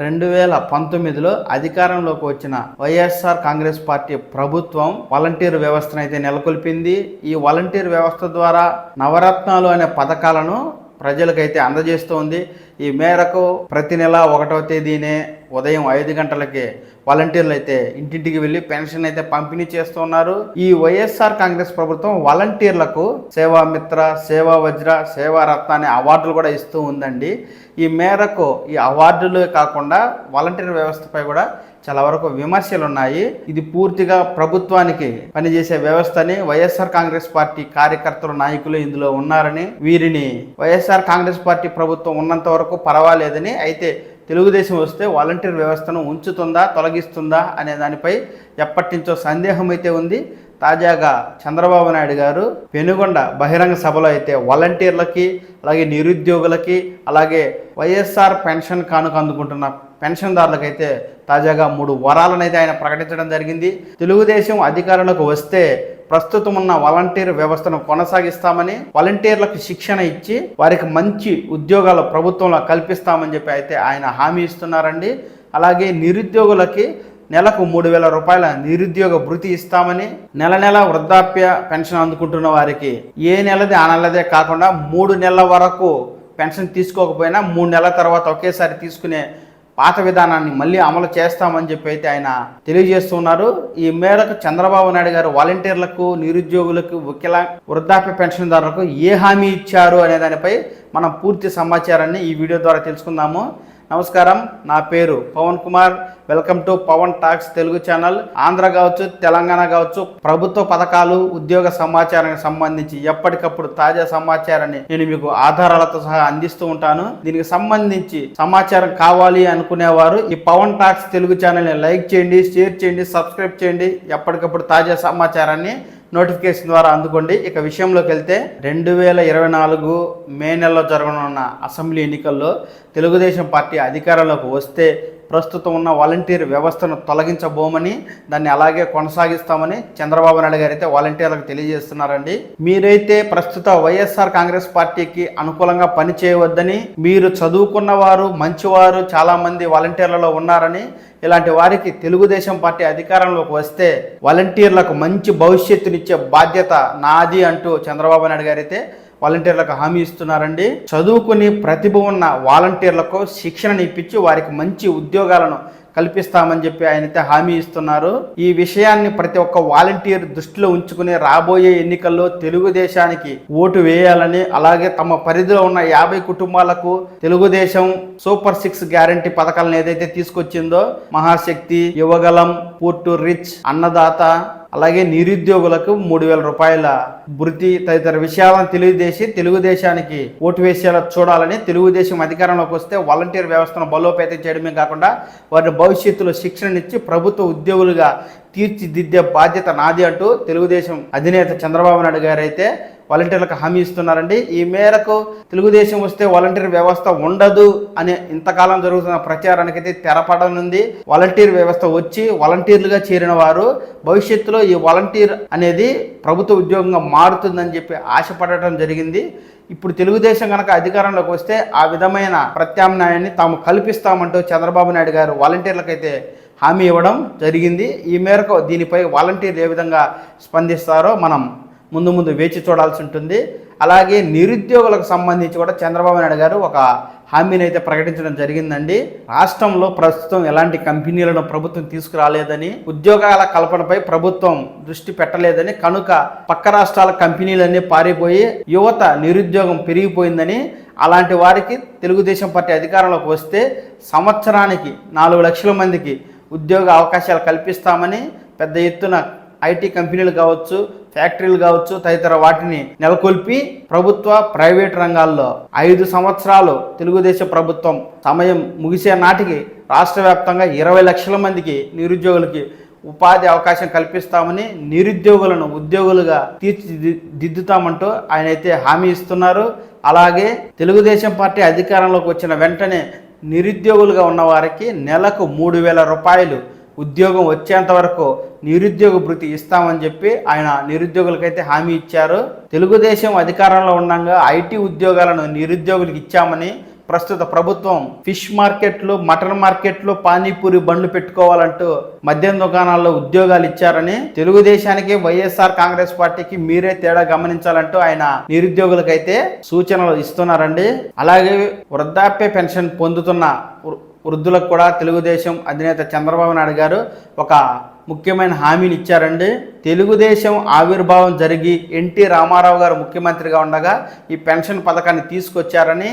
రెండు వేల పంతొమ్మిదిలో అధికారంలోకి వచ్చిన వైఎస్ఆర్ కాంగ్రెస్ పార్టీ ప్రభుత్వం వాలంటీర్ వ్యవస్థను అయితే నెలకొల్పింది. ఈ వాలంటీర్ వ్యవస్థ ద్వారా నవరత్నాలు అనే పథకాలను ప్రజలకైతే అందజేస్తోంది. ఈ మేరకు ప్రతి నెల ఒకటవ తేదీనే ఉదయం ఐదు గంటలకే వాలంటీర్లు అయితే ఇంటింటికి వెళ్ళి పెన్షన్ అయితే పంపిణీ చేస్తున్నారు ఈ వైఎస్ఆర్ కాంగ్రెస్ ప్రభుత్వం వాలంటీర్లకు సేవా మిత్ర సేవా వజ్ర సేవా రత్న అనే అవార్డులు కూడా ఇస్తూ ఉందండి. ఈ మేరకు ఈ అవార్డులే కాకుండా వాలంటీర్ వ్యవస్థపై కూడా చాలా వరకు విమర్శలు ఉన్నాయి. ఇది పూర్తిగా ప్రభుత్వానికి పనిచేసే వ్యవస్థని వైఎస్ఆర్ కాంగ్రెస్ పార్టీ కార్యకర్తలు నాయకులు ఇందులో ఉన్నారని వీరిని వైఎస్ఆర్ కాంగ్రెస్ పార్టీ ప్రభుత్వం ఉన్నంత వరకు పర్వాలేదని అయితే తెలుగుదేశం వస్తే వాలంటీర్ వ్యవస్థను ఉంచుతుందా తొలగిస్తుందా అనే దానిపై ఎప్పటి నుంచో సందేహం అయితే ఉంది. తాజాగా చంద్రబాబు నాయుడు గారు పెనుగొండ బహిరంగ సభలో అయితే వాలంటీర్లకి అలాగే నిరుద్యోగులకి అలాగే వైఎస్ఆర్ పెన్షన్ కానుక అందుకుంటున్న పెన్షన్దారులకైతే తాజాగా మూడు వరాలను అయితే ఆయన ప్రకటించడం జరిగింది. తెలుగుదేశం అధికారంలోకి వస్తే ప్రస్తుతం ఉన్న వాలంటీర్ వ్యవస్థను కొనసాగిస్తామని వాలంటీర్లకు శిక్షణ ఇచ్చి వారికి మంచి ఉద్యోగాలు ప్రభుత్వంలో కల్పిస్తామని చెప్పి అయితే ఆయన హామీ ఇస్తున్నారండి. అలాగే నిరుద్యోగులకి నెలకు మూడు వేల రూపాయల నిరుద్యోగ భృతి ఇస్తామని నెల నెల వృద్ధాప్య పెన్షన్ అందుకుంటున్న వారికి ఏ నెలది ఆ నెలదే కాకుండా మూడు నెలల వరకు పెన్షన్ తీసుకోకపోయినా మూడు నెలల తర్వాత ఒకేసారి తీసుకునే పాత విధానాన్ని మళ్ళీ అమలు చేస్తామని చెప్పి అయితే ఆయన తెలియజేస్తున్నారు. ఈ మేరకు చంద్రబాబు నాయుడు గారు వాలంటీర్లకు నిరుద్యోగులకు వికలా వృద్ధాప్య పెన్షన్దారులకు ఏ హామీ ఇచ్చారు అనే దానిపై మనం పూర్తి సమాచారాన్ని ఈ వీడియో ద్వారా తెలుసుకుందాము. నమస్కారం. నా పేరు Pavan Kumar. Welcome to Pavan talks Telugu channel. Andhra కావచ్చు తెలంగాణ కావచ్చు ప్రభుత్వ పథకాలు ఉద్యోగ సమాచారానికి సంబంధించి ఎప్పటికప్పుడు తాజా సమాచారాన్ని నేను మీకు ఆధారాలతో సహా అందిస్తూ ఉంటాను. దీనికి సంబంధించి సమాచారం కావాలి అనుకునేవారు ఈ పవన్ టాక్స్ తెలుగు ఛానల్ని లైక్ చేయండి షేర్ చేయండి సబ్స్క్రైబ్ చేయండి. ఎప్పటికప్పుడు తాజా సమాచారాన్ని నోటిఫికేషన్ ద్వారా అందుకోండి. ఇక విషయంలోకి వెళ్తే రెండు వేల ఇరవై నాలుగు మే నెలలో జరగనున్న అసెంబ్లీ ఎన్నికల్లో తెలుగుదేశం పార్టీ అధికారంలోకి వస్తే ప్రస్తుతం ఉన్న వాలంటీర్ వ్యవస్థను తొలగించబోమని దాన్ని అలాగే కొనసాగిస్తామని చంద్రబాబు నాయుడు గారు అయితే వాలంటీర్లకు తెలియజేస్తున్నారండి. మీరైతే ప్రస్తుత వైఎస్ఆర్ కాంగ్రెస్ పార్టీకి అనుకూలంగా పని చేయవద్దని మీరు చదువుకున్న వారు మంచివారు చాలా మంది వాలంటీర్లలో ఉన్నారని ఇలాంటి వారికి తెలుగుదేశం పార్టీ అధికారంలోకి వస్తే వాలంటీర్లకు మంచి భవిష్యత్తునిచ్చే బాధ్యత నాది అంటూ చంద్రబాబు నాయుడు గారు అయితే వాలంటీర్లకు హామీ ఇస్తున్నారండి. చదువుకుని ప్రతిభ ఉన్న వాలంటీర్లకు శిక్షణను ఇప్పించి వారికి మంచి ఉద్యోగాలను కల్పిస్తామని చెప్పి ఆయనైతే హామీ ఇస్తున్నారు. ఈ విషయాన్ని ప్రతి ఒక్క వాలంటీర్ దృష్టిలో ఉంచుకుని రాబోయే ఎన్నికల్లో తెలుగుదేశానికి ఓటు వేయాలని అలాగే తమ పరిధిలో ఉన్న యాభై కుటుంబాలకు తెలుగుదేశం సూపర్ సిక్స్ గ్యారంటీ పథకాలను ఏదైతే తీసుకొచ్చిందో మహాశక్తి యువగలం పూర్టు రిచ్ అన్నదాత అలాగే నిరుద్యోగులకు మూడు వేల రూపాయల భృతి తదితర విషయాలను తెలియజేసి తెలుగుదేశానికి ఓటు వేసేలా చూడాలని తెలుగుదేశం అధికారంలోకి వస్తే వాలంటీర్ వ్యవస్థను బలోపేతం చేయడమే కాకుండా వారిని భవిష్యత్తులో శిక్షణనిచ్చి ప్రభుత్వ ఉద్యోగులుగా తీర్చిదిద్దే బాధ్యత నాది అంటూ తెలుగుదేశం అధినేత చంద్రబాబు నాయుడు గారైతే వాలంటీర్లకు హామీ ఇస్తున్నారండి. ఈ మేరకు తెలుగుదేశం వస్తే వాలంటీర్ వ్యవస్థ ఉండదు అనే ఇంతకాలం జరుగుతున్న ప్రచారానికి అయితే తెరపడనుంది. వాలంటీర్ వ్యవస్థ వచ్చి వాలంటీర్లుగా చేరిన వారు భవిష్యత్తులో ఈ వాలంటీర్ అనేది ప్రభుత్వ ఉద్యోగంగా మారుతుందని చెప్పి ఆశపడటం జరిగింది. ఇప్పుడు తెలుగుదేశం కనుక అధికారంలోకి వస్తే ఆ విధమైన ప్రత్యామ్నాయాన్ని తాము కల్పిస్తామంటూ చంద్రబాబు నాయుడు గారు వాలంటీర్లకైతే హామీ ఇవ్వడం జరిగింది. ఈ మేరకు దీనిపై వాలంటీర్లు ఏ విధంగా స్పందిస్తారో మనం ముందు ముందు వేచి చూడాల్సి ఉంటుంది. అలాగే నిరుద్యోగులకు సంబంధించి కూడా చంద్రబాబు నాయుడు గారు ఒక హామీని అయితే ప్రకటించడం జరిగిందండి. రాష్ట్రంలో ప్రస్తుతం ఎలాంటి కంపెనీలను ప్రభుత్వం తీసుకురాలేదని ఉద్యోగాల కల్పనపై ప్రభుత్వం దృష్టి పెట్టలేదని కనుక పక్క రాష్ట్రాల కంపెనీలన్నీ పారిపోయి యువత నిరుద్యోగం పెరిగిపోయిందని అలాంటి వారికి తెలుగుదేశం పార్టీ అధికారంలోకి వస్తే సంవత్సరానికి నాలుగు లక్షల మందికి ఉద్యోగ అవకాశాలు కల్పిస్తామని పెద్ద ఎత్తున ఐటీ కంపెనీలు కావచ్చు ఫ్యాక్టరీలు కావచ్చు తదితర వాటిని నెలకొల్పి ప్రభుత్వ ప్రైవేట్ రంగాల్లో ఐదు సంవత్సరాలు తెలుగుదేశం ప్రభుత్వం సమయం ముగిసే నాటికి రాష్ట్ర వ్యాప్తంగా ఇరవై లక్షల మందికి నిరుద్యోగులకి ఉపాధి అవకాశం కల్పిస్తామని నిరుద్యోగులను ఉద్యోగులుగా తీర్చిదిద్దుతామంటూ ఆయన అయితే హామీ ఇస్తున్నారు. అలాగే తెలుగుదేశం పార్టీ అధికారంలోకి వచ్చిన వెంటనే నిరుద్యోగులుగా ఉన్న వారికి నెలకు మూడు వేల రూపాయలు ఉద్యోగం వచ్చేంత వరకు నిరుద్యోగ భృతి ఇస్తామని చెప్పి ఆయన నిరుద్యోగులకైతే హామీ ఇచ్చారు. తెలుగుదేశం అధికారంలో ఉండగా ఐటీ ఉద్యోగాలను నిరుద్యోగులకు ఇచ్చామని ప్రస్తుత ప్రభుత్వం ఫిష్ మార్కెట్లు మటన్ మార్కెట్లు పానీపూరి బండ్లు పెట్టుకోవాలంటూ మద్యం దుకాణాల్లో ఉద్యోగాలు ఇచ్చారని తెలుగుదేశానికి వైఎస్ఆర్ కాంగ్రెస్ పార్టీకి మీరే తేడా గమనించాలంటూ ఆయన నిరుద్యోగులకైతే సూచనలు ఇస్తున్నారండి. అలాగే వృద్ధాప్య పెన్షన్ పొందుతున్న వృద్ధులకు కూడా తెలుగుదేశం అధినేత చంద్రబాబు నాయుడు గారు ఒక ముఖ్యమైన హామీని ఇచ్చారండి. తెలుగుదేశం ఆవిర్భావం జరిగి ఎన్టీ రామారావు గారు ముఖ్యమంత్రిగా ఉండగా ఈ పెన్షన్ పథకాన్ని తీసుకొచ్చారని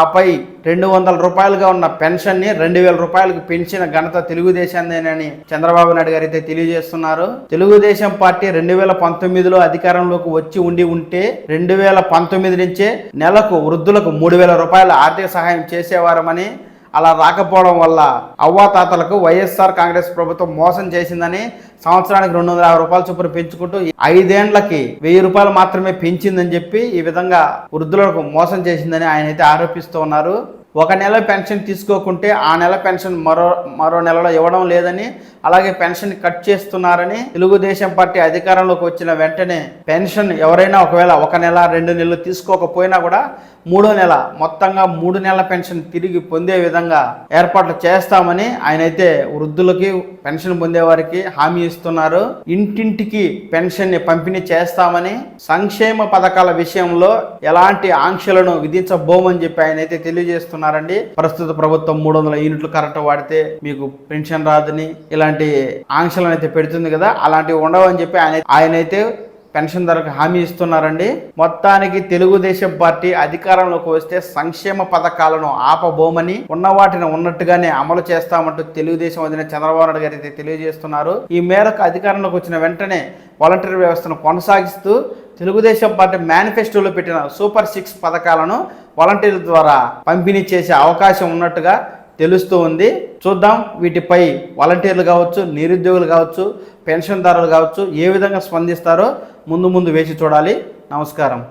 ఆపై రెండు వందల రూపాయలుగా ఉన్న పెన్షన్ని రెండు వేల రూపాయలకు పెంచిన ఘనత తెలుగుదేశాన్ని చంద్రబాబు నాయుడు గారు అయితే తెలియజేస్తున్నారు. తెలుగుదేశం పార్టీ రెండు వేల పంతొమ్మిదిలో అధికారంలోకి వచ్చి ఉండి ఉంటే రెండు వేల పంతొమ్మిది నుంచే నెలకు వృద్ధులకు మూడు వేల రూపాయల ఆర్థిక సహాయం చేసేవారమని అలా రాకపోవడం వల్ల అవ్వాతాతలకు వైఎస్ఆర్ కాంగ్రెస్ ప్రభుత్వం మోసం చేసిందని సంవత్సరానికి రెండు వందల యాభై రూపాయల చొప్పున పెంచుకుంటూ ఐదేండ్లకి వెయ్యి రూపాయలు మాత్రమే పెంచిందని చెప్పి ఈ విధంగా వృద్ధులకు మోసం చేసిందని ఆయన అయితే ఆరోపిస్తూ ఉన్నారు. ఒక నెల పెన్షన్ తీసుకోకుంటే ఆ నెల పెన్షన్ మరో మరో నెలలో ఇవ్వడం లేదని అలాగే పెన్షన్ కట్ చేస్తున్నారని తెలుగుదేశం పార్టీ అధికారంలోకి వచ్చిన వెంటనే పెన్షన్ ఎవరైనా ఒకవేళ ఒక నెల రెండు నెలలు తీసుకోకపోయినా కూడా మూడో నెల మొత్తంగా మూడు నెలల పెన్షన్ తిరిగి పొందే విధంగా ఏర్పాట్లు చేస్తామని ఆయన అయితే వృద్ధులకి పెన్షన్ పొందే వారికి హామీ ఇస్తున్నారు. ఇంటింటికి పెన్షన్ని పంపిణీ చేస్తామని సంక్షేమ పథకాల విషయంలో ఎలాంటి ఆంక్షలను విధించబోమని చెప్పి ఆయన అయితే చేస్తున్నారండి. ప్రస్తుత ప్రభుత్వం మూడు వందల యూనిట్లు కరెంట్ వాడితే మీకు పెన్షన్ రాదని ఇలాంటి ఆంక్షలను అయితే పెడుతుంది కదా అలాంటివి ఉండవని చెప్పి ఆయన ఆయన అయితే పెన్షన్ ధరకు హామీ ఇస్తున్నారండి. మొత్తానికి తెలుగుదేశం పార్టీ అధికారంలోకి వస్తే సంక్షేమ పథకాలను ఆపబోమని ఉన్న వాటిని ఉన్నట్టుగానే అమలు చేస్తామంటూ తెలుగుదేశం అధినేత చంద్రబాబు నాయుడు గారు అయితే తెలియజేస్తున్నారు. ఈ మేరకు అధికారంలోకి వచ్చిన వెంటనే వాలంటీర్ వ్యవస్థను కొనసాగిస్తూ తెలుగుదేశం పార్టీ మేనిఫెస్టోలో పెట్టిన సూపర్ సిక్స్ పథకాలను వాలంటీర్ల ద్వారా పంపిణీ చేసే అవకాశం ఉన్నట్టుగా తెలుస్తూ ఉంది. చూద్దాం వీటిపై వాలంటీర్లు కావచ్చు నిరుద్యోగులు కావచ్చు పెన్షన్దారులు కావచ్చు ఏ విధంగా స్పందిస్తారో ముందు ముందు వేచి చూడాలి. నమస్కారం.